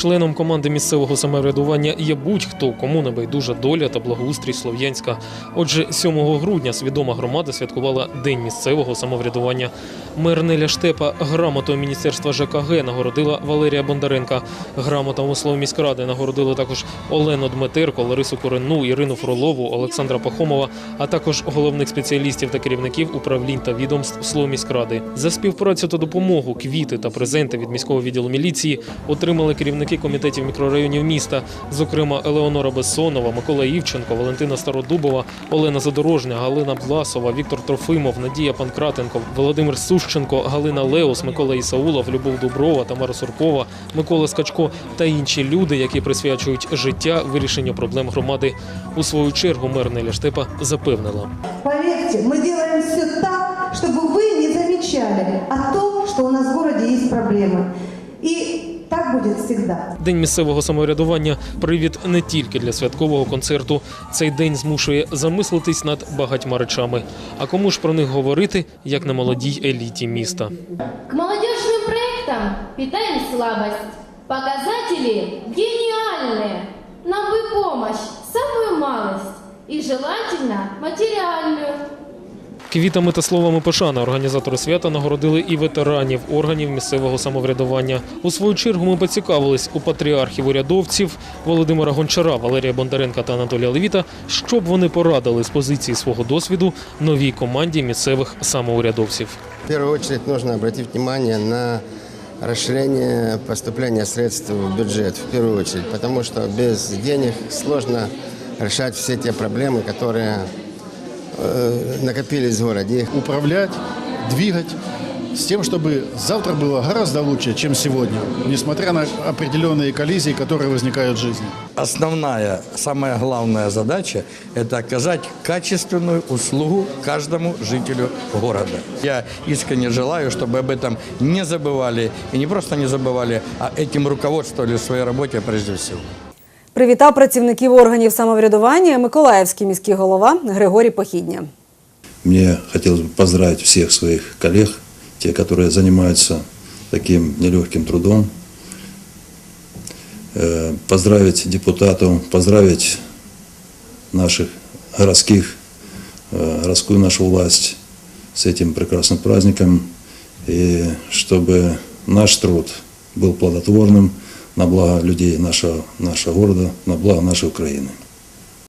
Членом команди місцевого самоврядування є будь-хто, кому не байдужа доля та благоустрій Слов'янська. Отже, 7 грудня свідома громада святкувала День місцевого самоврядування. Мер Неля Штепа грамотою Міністерства ЖКГ нагородила Валерія Бондаренка. Грамотами слово міськради нагородили також Олену Дмитерко, Ларису Коренну, Ірину Фролову, Олександра Пахомова, а також головних спеціалістів та керівників управлінь та відомств Словміськради. За співпрацю та допомогу, квіти та презенти від міського відділу міліції отримали керівники комітетів мікрорайонів міста, зокрема Елеонора Бессонова, Микола Івченко, Валентина Стародубова, Олена Задорожня, Галина Власова, Віктор Трофимов, Надія Панкратенко, Володимир Сущенко, Галина Леус, Микола Ісаулов, Любов Дуброва, Тамара Суркова, Микола Скачко та інші люди, які присвячують життя вирішенню проблем громади. У свою чергу мер Неля Штепа запевнила. Поверьте, мы делаем все так, чтобы вы не замечали о том, что у нас в городе есть проблемы. И так будет всегда. День місцевого самоврядування привід не тільки для святкового концерту. Цей день змушує замислитись над багатьма речами. А кому ж про них говорити, як на молодій еліті міста? К молодежным проектам питаем слабость. Показатели гениальные. Нам бы помощь, самую малость. И желательно материальную. Квітами та словами пошани організатори свята нагородили і ветеранів органів місцевого самоврядування. У свою чергу ми поцікавились у патріархів урядовців Володимира Гончара, Валерія Бондаренка та Анатолія Левіта, що б вони порадили з позиції свого досвіду новій команді місцевих самоурядовців. В первую очередь нужно обратить внимание на расширение поступления средств в бюджет, в первую очередь, потому что без денег сложно решать все те проблемы, которые э, накопились в городе. Их управлять, двигать с тем, чтобы завтра было гораздо лучше, чем сегодня, несмотря на определенные коллизии, которые возникают в жизни. Основная, самая главная задача – это оказать качественную услугу каждому жителю города. Я искренне желаю, чтобы об этом не забывали, и не просто не забывали, а этим руководствовали в своей работе прежде всего. Привітав працівників органів самоврядування Миколаївський міський голова Григорій Похідня. Мне хотелось бы поздравить всех своих коллег, те, которые занимаются таким нелегким трудом. Э, Поздравить депутатов, поздравить наших городских, э, городскую нашу власть с этим прекрасным праздником. И чтобы наш труд был плодотворным на благо людей нашего, нашего города, на благо нашей Украины.